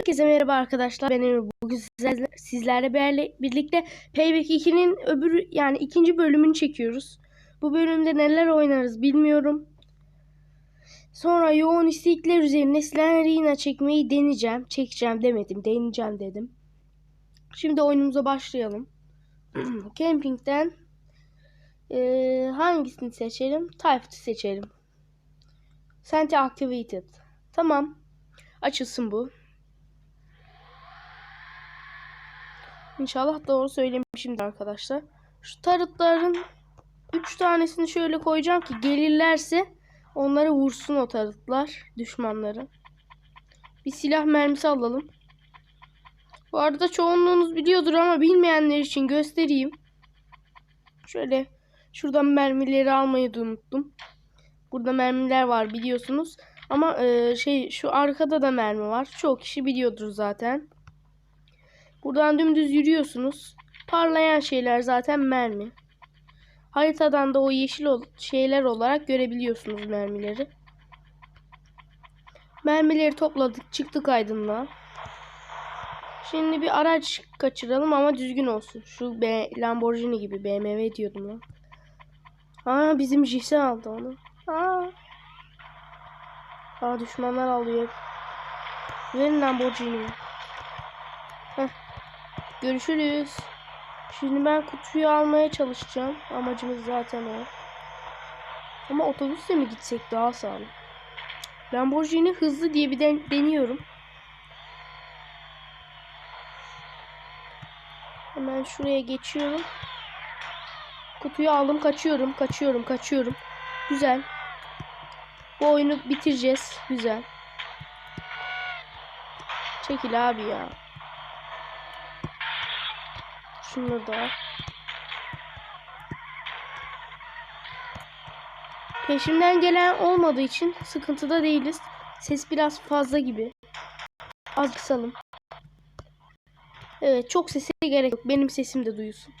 Herkese merhaba arkadaşlar. Ben Emre. Bugün sizlerle, birlikte Payback 2'nin öbür yani ikinci bölümünü çekiyoruz. Bu bölümde neler oynarız bilmiyorum. Sonra yoğun istekler üzerine Silen Arena çekmeyi deneyeceğim. Çekeceğim demedim. Deneyeceğim dedim. Şimdi oyunumuza başlayalım. Camping'den eee, hangisini seçelim? Type'ı seçelim. Senti activated. Tamam. Açılsın bu. İnşallah doğru söylemişimdir arkadaşlar. Şu tarıtların 3 tanesini şöyle koyacağım ki gelirlerse onları vursun o tarıtlar düşmanları. Bir silah mermisi alalım. Bu arada çoğunluğunuz biliyordur ama bilmeyenler için göstereyim. Şöyle şuradan mermileri almayı da unuttum. Burada mermiler var biliyorsunuz. Ama e, şey şu arkada da mermi var. Çok kişi biliyordur zaten. Buradan dümdüz yürüyorsunuz. Parlayan şeyler zaten mermi. Haritadan da o yeşil şeyler olarak görebiliyorsunuz mermileri. Mermileri topladık, çıktık aydınlığa. Şimdi bir araç kaçıralım ama düzgün olsun. Şu B Lamborghini gibi BMW diyordum lan. Aa bizim Jise aldı onu. Aa. Aa düşmanlar alıyor. Verin Lamborghini'yi. Görüşürüz. Şimdi ben kutuyu almaya çalışacağım. Amacımız zaten o. Ama otobüsle mi gitsek daha sağlam? Lamborghini hızlı diye bir den- deniyorum. Hemen şuraya geçiyorum. Kutuyu aldım kaçıyorum kaçıyorum kaçıyorum. Güzel. Bu oyunu bitireceğiz. Güzel. Çekil abi ya. Şunu da. Peşimden gelen olmadığı için sıkıntıda değiliz. Ses biraz fazla gibi. Az kısalım. Evet çok sese gerek yok. Benim sesim de duyulsun.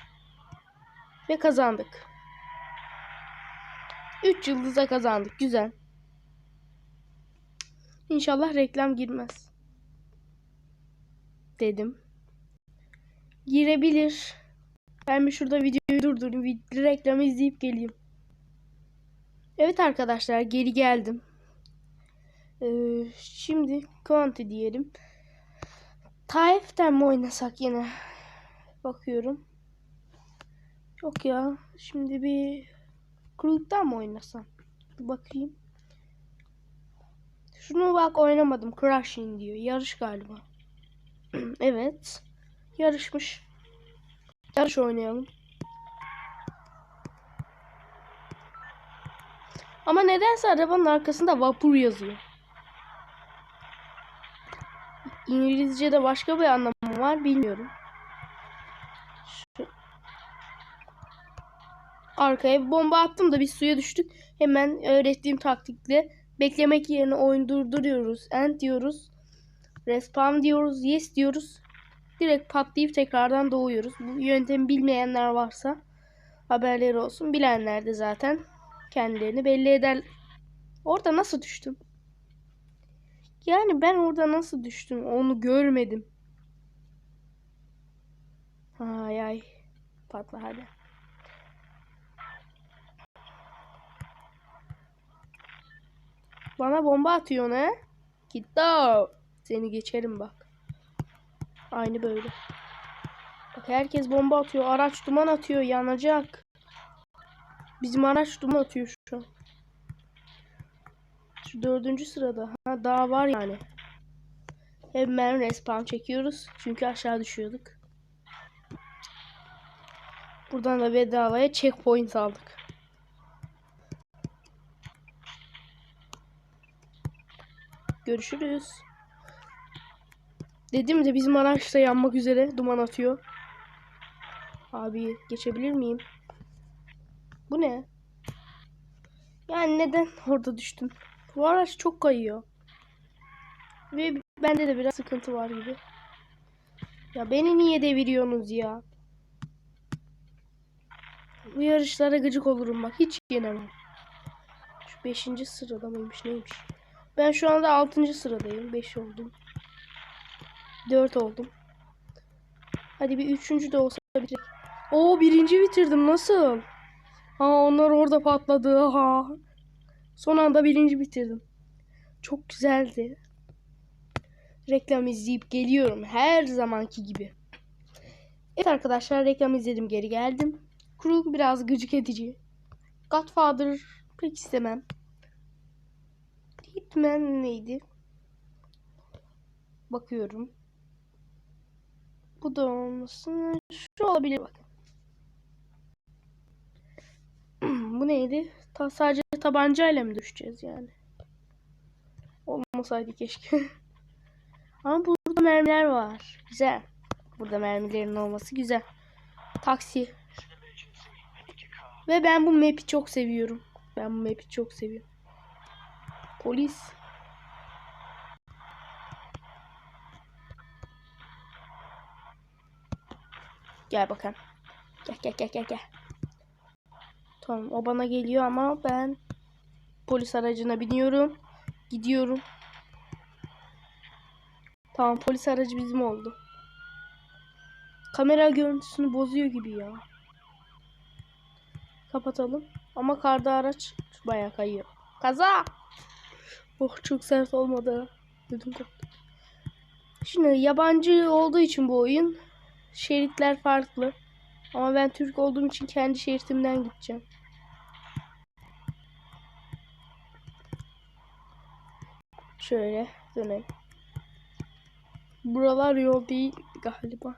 Ve kazandık. 3 yıldıza kazandık. Güzel. İnşallah reklam girmez. Dedim. Girebilir. Ben bir şurada videoyu durdurayım. Reklamı izleyip geleyim. Evet arkadaşlar geri geldim. Ee, şimdi Quanti diyelim. Taif'ten mi oynasak yine? Bakıyorum. Yok ya. Şimdi bir Krulk'tan mı oynasam? Bakayım. Şunu bak oynamadım. Crushing diyor. Yarış galiba. evet. Yarışmış. Yarış oynayalım. Ama nedense arabanın arkasında vapur yazıyor. İngilizce'de başka bir anlamı var bilmiyorum. Şu... Arkaya bir bomba attım da biz suya düştük. Hemen öğrettiğim taktikle beklemek yerine oyun durduruyoruz. End diyoruz. Respawn diyoruz. Yes diyoruz. Direkt patlayıp tekrardan doğuyoruz. Bu yöntemi bilmeyenler varsa haberleri olsun. Bilenler de zaten kendilerini belli eder. Orada nasıl düştüm? Yani ben orada nasıl düştüm onu görmedim. Ay ay. Patla hadi. Bana bomba atıyor ne? Gitti. Seni geçerim bak. Aynı böyle. Bak herkes bomba atıyor. Araç duman atıyor. Yanacak. Bizim araç duman atıyor şu an. Şu dördüncü sırada. Ha daha var yani. Hemen respawn çekiyoruz. Çünkü aşağı düşüyorduk. Buradan da bedavaya checkpoint aldık. Görüşürüz. Dedim de bizim araç da yanmak üzere duman atıyor. Abi geçebilir miyim? Bu ne? Yani neden orada düştüm? Bu araç çok kayıyor. Ve bende de biraz sıkıntı var gibi. Ya beni niye deviriyorsunuz ya? Bu yarışlara gıcık olurum bak. Hiç yenemem. Şu 5. sırada mıymış neymiş? Ben şu anda 6. sıradayım. 5 oldum. 4 oldum. Hadi bir üçüncü de olsa bitirek. Oo birinci bitirdim nasıl? Ha onlar orada patladı ha. Son anda birinci bitirdim. Çok güzeldi. Reklam izleyip geliyorum her zamanki gibi. Evet arkadaşlar reklam izledim geri geldim. Krug biraz gıcık edici. Godfather pek istemem. Hitman neydi? Bakıyorum. Bu da olmasın. Şu olabilir bakın. Bu neydi? Ta sadece tabancayla mı düşeceğiz yani? Olmasaydı keşke. Ama burada mermiler var. Güzel. Burada mermilerin olması güzel. Taksi. Ve ben bu map'i çok seviyorum. Ben bu map'i çok seviyorum. Polis. Gel bakalım. Gel gel gel gel gel. Tamam o bana geliyor ama ben polis aracına biniyorum. Gidiyorum. Tamam polis aracı bizim oldu. Kamera görüntüsünü bozuyor gibi ya. Kapatalım. Ama karda araç bayağı kayıyor. Kaza! Oh çok sert olmadı. Dedim. Şimdi yabancı olduğu için bu oyun şeritler farklı. Ama ben Türk olduğum için kendi şeritimden gideceğim. Şöyle dönelim. Buralar yol değil galiba.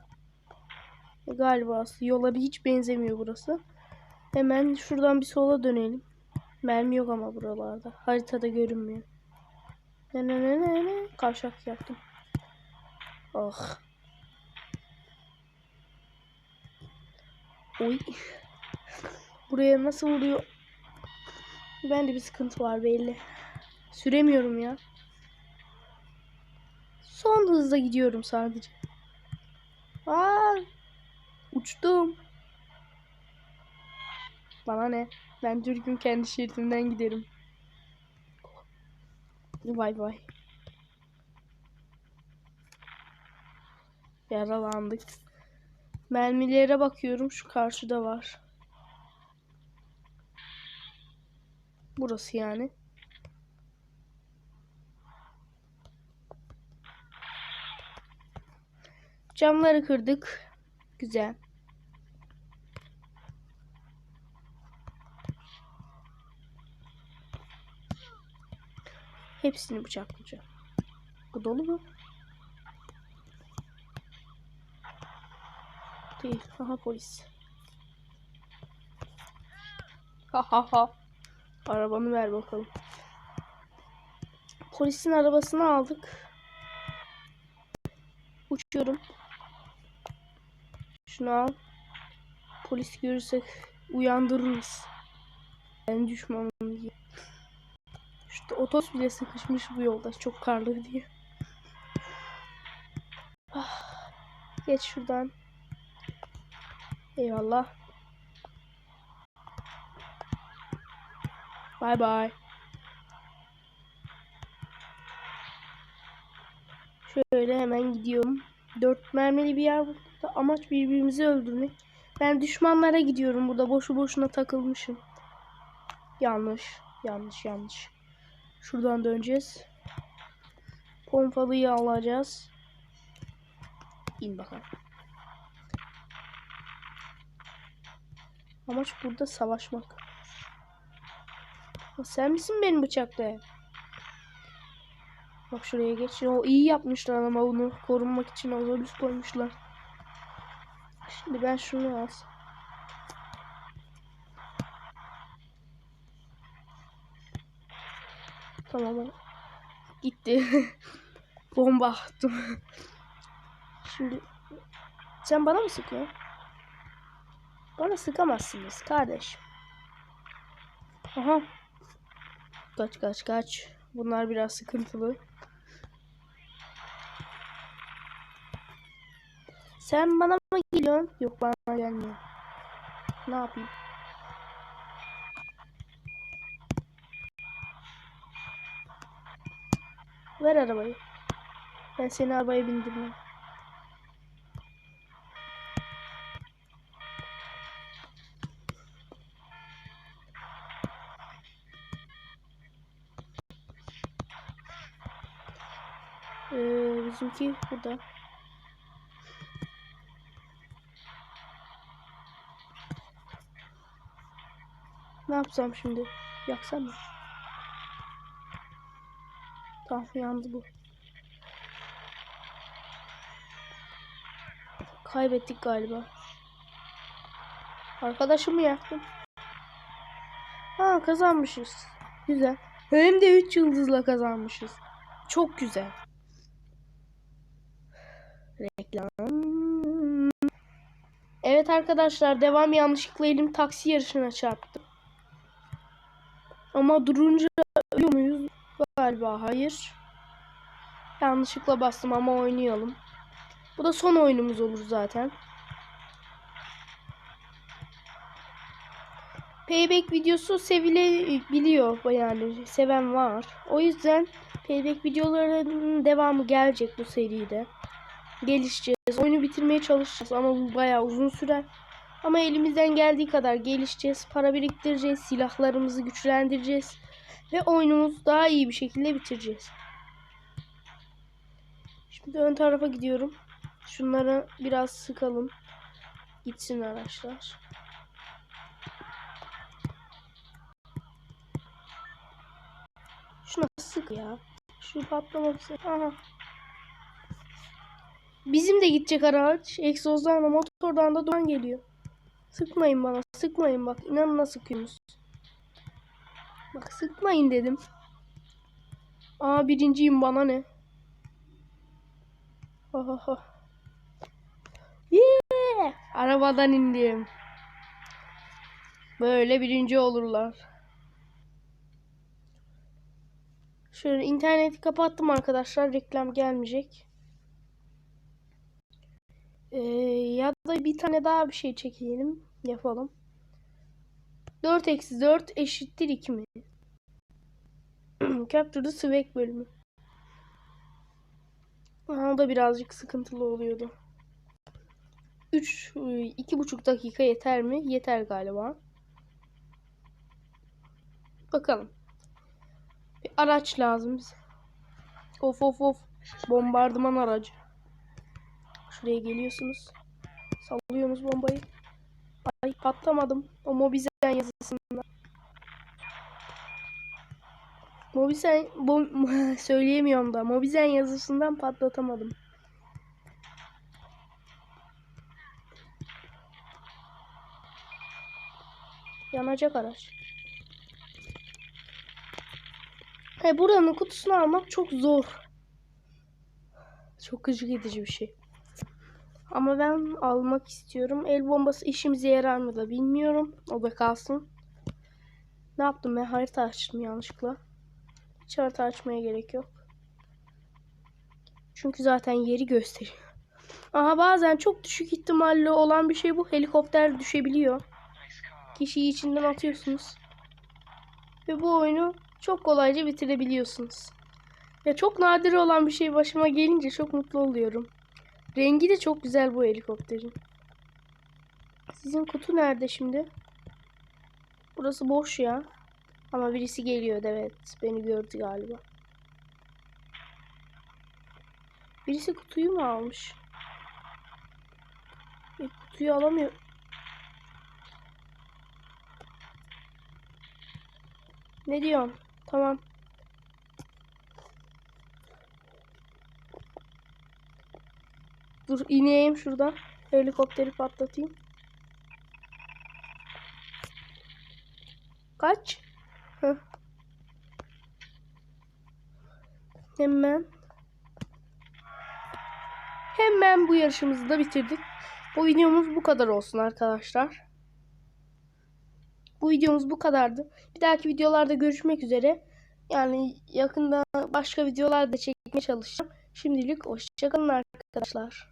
Galiba yola bir hiç benzemiyor burası. Hemen şuradan bir sola dönelim. Mermi yok ama buralarda. Haritada görünmüyor. Ne ne ne ne ne. Kavşak yaptım. Oh. Oy. Buraya nasıl vuruyor? Bende bir sıkıntı var belli. Süremiyorum ya. Son hızla gidiyorum sadece. Aa, uçtum. Bana ne? Ben Türk'üm kendi şeridimden giderim. Vay vay. Yaralandık. Mermilere bakıyorum. Şu karşıda var. Burası yani. Camları kırdık. Güzel. Hepsini bıçaklayacağım. Bu dolu mu? Değil. Aha polis. Ha ha ha. Arabanı ver bakalım. Polisin arabasını aldık. Uçuyorum. Şunu al. Polis görürsek uyandırırız. Ben düşmanım diye. İşte otos bile sıkışmış bu yolda. Çok karlı diye. Ah, geç şuradan. Eyvallah. Bye bye. Şöyle hemen gidiyorum. Dört mermili bir yer burada. Amaç birbirimizi öldürmek. Ben düşmanlara gidiyorum burada. Boşu boşuna takılmışım. Yanlış. Yanlış yanlış. Şuradan döneceğiz. Pompalıyı alacağız. İn bakalım. Amaç burada savaşmak. Ha, sen misin beni bıçaklayan? Bak şuraya geç. O iyi yapmışlar ama onu korunmak için otobüs koymuşlar. Şimdi ben şunu alsam. Tamam. Gitti. Bomba attım. Şimdi sen bana mı sıkıyorsun? Bana sıkamazsınız kardeş. Aha. Kaç kaç kaç. Bunlar biraz sıkıntılı. Sen bana mı geliyorsun? Yok bana gelmiyor. Ne yapayım? Ver arabayı. Ben seni arabaya bindirmem. Bizimki burada. Ne yapsam şimdi? Yaksam mı? Tamam yandı bu. Kaybettik galiba. Arkadaşımı yaktım. Ha kazanmışız. Güzel. Hem de 3 yıldızla kazanmışız. Çok güzel. Reklam. Evet arkadaşlar devam yanlışlıkla elim taksi yarışına çarptı. Ama durunca ölüyor muyuz? Galiba hayır. Yanlışlıkla bastım ama oynayalım. Bu da son oyunumuz olur zaten. Payback videosu sevilebiliyor yani seven var. O yüzden Payback videolarının devamı gelecek bu seride. Gelişeceğiz. Oyunu bitirmeye çalışacağız ama bu bayağı uzun sürer. Ama elimizden geldiği kadar gelişeceğiz. Para biriktireceğiz. Silahlarımızı güçlendireceğiz. Ve oyunumuzu daha iyi bir şekilde bitireceğiz. Şimdi ön tarafa gidiyorum. Şunları biraz sıkalım. Gitsin araçlar. Şuna sık ya. Şu patlaması. Aha. Bizim de gidecek araç. Egzozdan da motordan da duman geliyor. Sıkmayın bana. Sıkmayın bak. İnanın sıkıyorsunuz. Bak sıkmayın dedim. Aa birinciyim bana ne? Ohoho. Yeah! Arabadan indim. Böyle birinci olurlar. Şöyle interneti kapattım arkadaşlar. Reklam gelmeyecek. Ee, ya da bir tane daha bir şey çekelim. Yapalım. 4 eksi 4 eşittir 2 mi? Capture the Swag bölümü. Aha, o da birazcık sıkıntılı oluyordu. 3 iki buçuk dakika yeter mi? Yeter galiba. Bakalım. Bir araç lazım bize. Of of of. Bombardıman aracı. Şuraya geliyorsunuz. Sallıyorsunuz bombayı. Ay patlamadım. O Mobizen yazısında. Mobizen bom söyleyemiyorum da. Mobizen yazısından patlatamadım. Yanacak araç. He buranın kutusunu almak çok zor. Çok gıcık edici bir şey. Ama ben almak istiyorum. El bombası işimize yarar mı da bilmiyorum. O da kalsın. Ne yaptım ben? Harita açtım yanlışlıkla. Hiç harita açmaya gerek yok. Çünkü zaten yeri gösteriyor. Aha bazen çok düşük ihtimalle olan bir şey bu. Helikopter düşebiliyor. Kişiyi içinden atıyorsunuz. Ve bu oyunu çok kolayca bitirebiliyorsunuz. Ya çok nadir olan bir şey başıma gelince çok mutlu oluyorum. Rengi de çok güzel bu helikopterin. Sizin kutu nerede şimdi? Burası boş ya. Ama birisi geliyor evet. Beni gördü galiba. Birisi kutuyu mu almış? E, kutuyu alamıyor. Ne diyorsun? Tamam. Dur ineyim şuradan. Helikopteri patlatayım. Kaç? Heh. Hemen. Hemen bu yarışımızı da bitirdik. Bu videomuz bu kadar olsun arkadaşlar. Bu videomuz bu kadardı. Bir dahaki videolarda görüşmek üzere. Yani yakında başka videolar da çekmeye çalışacağım. Şimdilik hoşçakalın arkadaşlar.